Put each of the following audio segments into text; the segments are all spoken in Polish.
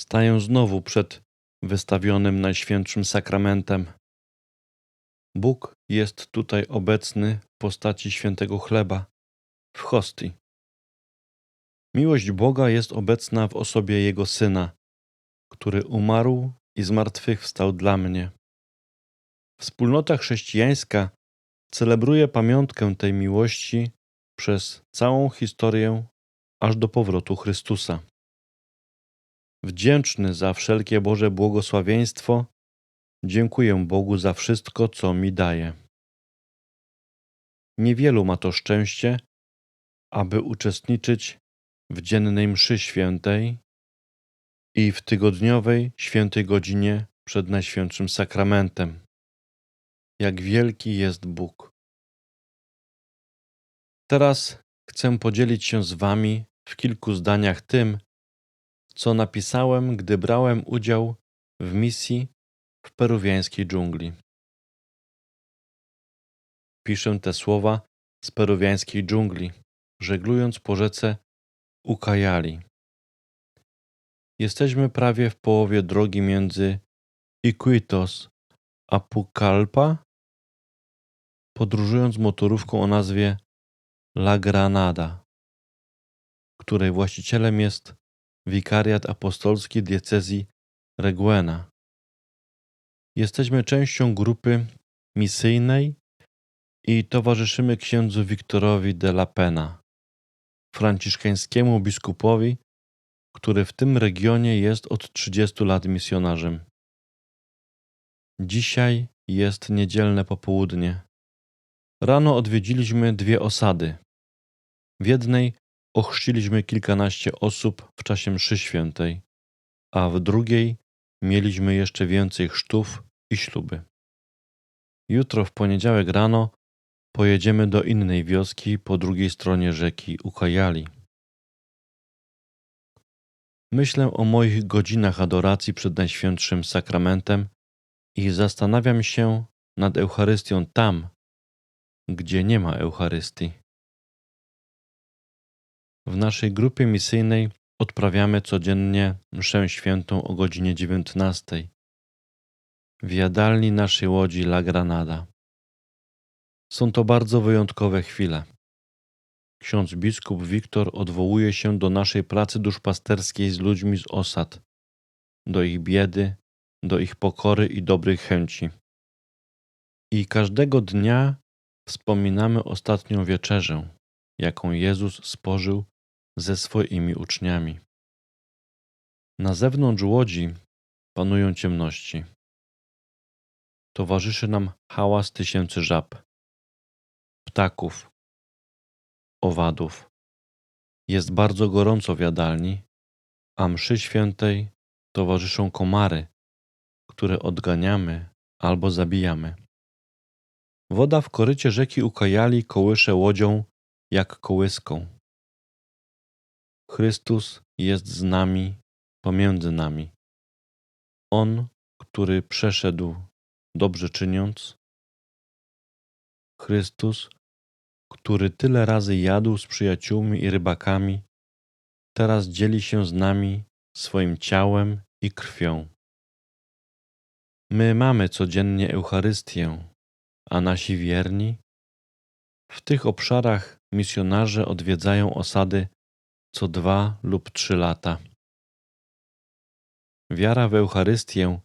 Staję znowu przed wystawionym Najświętszym Sakramentem. Bóg jest tutaj obecny w postaci świętego chleba, w hostii. Miłość Boga jest obecna w osobie Jego Syna, który umarł i zmartwychwstał dla mnie. Wspólnota chrześcijańska celebruje pamiątkę tej miłości przez całą historię aż do powrotu Chrystusa. Wdzięczny za wszelkie Boże błogosławieństwo, dziękuję Bogu za wszystko, co mi daje. Niewielu ma to szczęście, aby uczestniczyć w dziennej mszy świętej i w tygodniowej świętej godzinie przed Najświętszym Sakramentem. Jak wielki jest Bóg. Teraz chcę podzielić się z Wami w kilku zdaniach tym, co napisałem, gdy brałem udział w misji w peruwiańskiej dżungli. Piszę te słowa z peruwiańskiej dżungli, żeglując po rzece Ukajali. Jesteśmy prawie w połowie drogi między Iquitos a Pucallpa, podróżując motorówką o nazwie La Granada, której właścicielem jest wikariat apostolski diecezji Reguena. Jesteśmy częścią grupy misyjnej i towarzyszymy księdzu Wiktorowi de la Pena, franciszkańskiemu biskupowi, który w tym regionie jest od 30 lat misjonarzem. Dzisiaj jest niedzielne popołudnie. Rano odwiedziliśmy dwie osady. W jednej ochrzciliśmy kilkanaście osób w czasie mszy świętej, a w drugiej mieliśmy jeszcze więcej chrztów i śluby. Jutro w poniedziałek rano pojedziemy do innej wioski po drugiej stronie rzeki Ukajali. Myślę o moich godzinach adoracji przed Najświętszym Sakramentem i zastanawiam się nad Eucharystią tam, gdzie nie ma Eucharystii. W naszej grupie misyjnej odprawiamy codziennie mszę świętą o godzinie 19 w jadalni naszej łodzi La Granada. Są to bardzo wyjątkowe chwile. Ksiądz biskup Wiktor odwołuje się do naszej pracy duszpasterskiej z ludźmi z osad, do ich biedy, do ich pokory i dobrych chęci. I każdego dnia wspominamy ostatnią wieczerzę, jaką Jezus spożył ze swoimi uczniami. Na zewnątrz łodzi panują ciemności. Towarzyszy nam hałas tysięcy żab, ptaków, owadów. Jest bardzo gorąco w jadalni, a mszy świętej towarzyszą komary, które odganiamy albo zabijamy. Woda w korycie rzeki Ukajali kołysze łodzią jak kołyską. Chrystus jest z nami, pomiędzy nami. On, który przeszedł dobrze czyniąc, Chrystus, który tyle razy jadł z przyjaciółmi i rybakami, teraz dzieli się z nami swoim ciałem i krwią. My mamy codziennie Eucharystię, a nasi wierni? W tych obszarach misjonarze odwiedzają osady co dwa lub trzy lata. Wiara w Eucharystię,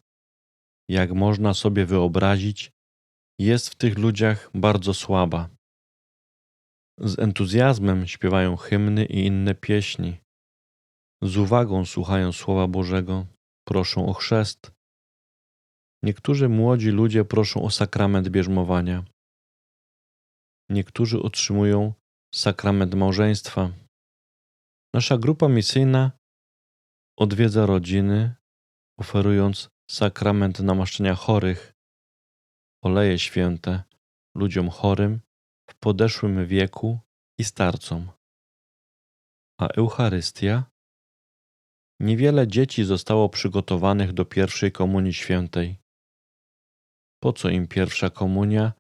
jak można sobie wyobrazić, jest w tych ludziach bardzo słaba. Z entuzjazmem śpiewają hymny i inne pieśni. Z uwagą słuchają Słowa Bożego, proszą o chrzest. Niektórzy młodzi ludzie proszą o sakrament bierzmowania. Niektórzy otrzymują sakrament małżeństwa. Nasza grupa misyjna odwiedza rodziny, oferując sakrament namaszczenia chorych, oleje święte ludziom chorym w podeszłym wieku i starcom. A Eucharystia? Niewiele dzieci zostało przygotowanych do pierwszej komunii świętej. Po co im pierwsza komunia,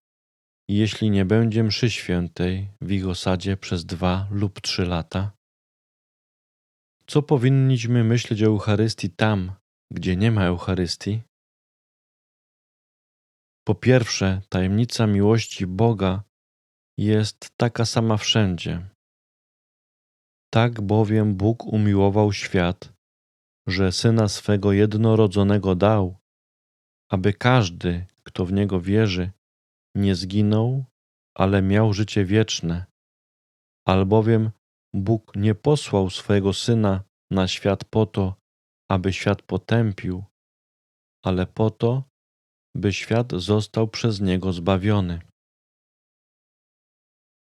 jeśli nie będzie mszy świętej w ich osadzie przez dwa lub trzy lata? Co powinniśmy myśleć o Eucharystii tam, gdzie nie ma Eucharystii? Po pierwsze, tajemnica miłości Boga jest taka sama wszędzie. Tak bowiem Bóg umiłował świat, że syna swego jednorodzonego dał, aby każdy, kto w niego wierzy, nie zginął, ale miał życie wieczne. Albowiem Bóg nie posłał swojego syna na świat po to, aby świat potępił, ale po to, by świat został przez niego zbawiony.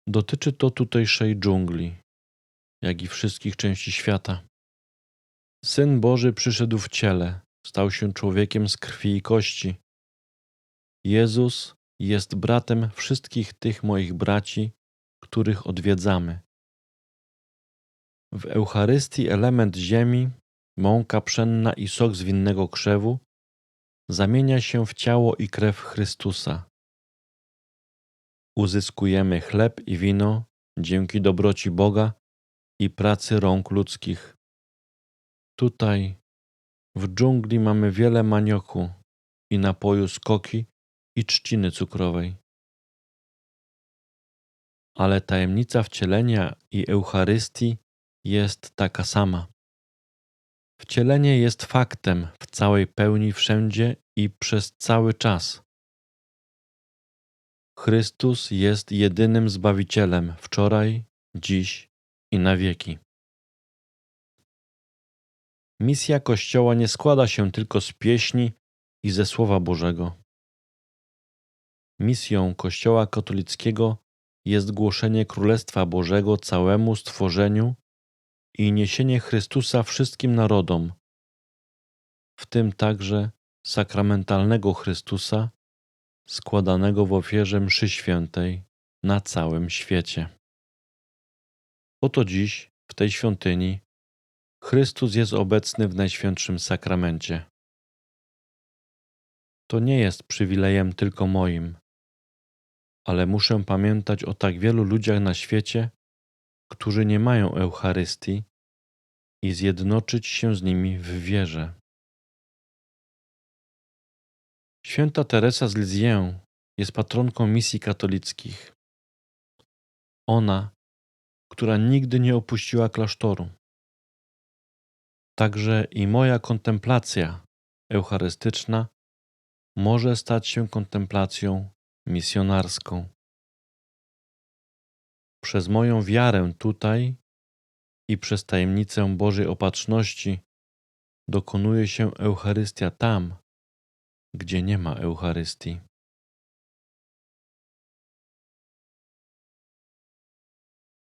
Dotyczy to tutejszej dżungli, jak i wszystkich części świata. Syn Boży przyszedł w ciele, stał się człowiekiem z krwi i kości. Jezus jest bratem wszystkich tych moich braci, których odwiedzamy. W Eucharystii element ziemi, mąka pszenna i sok z winnego krzewu zamienia się w ciało i krew Chrystusa. Uzyskujemy chleb i wino dzięki dobroci Boga i pracy rąk ludzkich. Tutaj, w dżungli, mamy wiele manioku i napoju z koki i trzciny cukrowej. Ale tajemnica wcielenia i Eucharystii jest taka sama. Wcielenie jest faktem w całej pełni wszędzie i przez cały czas. Chrystus jest jedynym Zbawicielem wczoraj, dziś i na wieki. Misja Kościoła nie składa się tylko z pieśni i ze Słowa Bożego. Misją Kościoła katolickiego jest głoszenie Królestwa Bożego całemu stworzeniu i niesienie Chrystusa wszystkim narodom, w tym także sakramentalnego Chrystusa, składanego w ofierze mszy świętej na całym świecie. Oto dziś, w tej świątyni, Chrystus jest obecny w Najświętszym Sakramencie. To nie jest przywilejem tylko moim, ale muszę pamiętać o tak wielu ludziach na świecie, którzy nie mają Eucharystii i zjednoczyć się z nimi w wierze. Święta Teresa z Lisieux jest patronką misji katolickich. Ona, która nigdy nie opuściła klasztoru. Także i moja kontemplacja eucharystyczna może stać się kontemplacją misjonarską. Przez moją wiarę tutaj i przez tajemnicę Bożej Opatrzności dokonuje się Eucharystia tam, gdzie nie ma Eucharystii.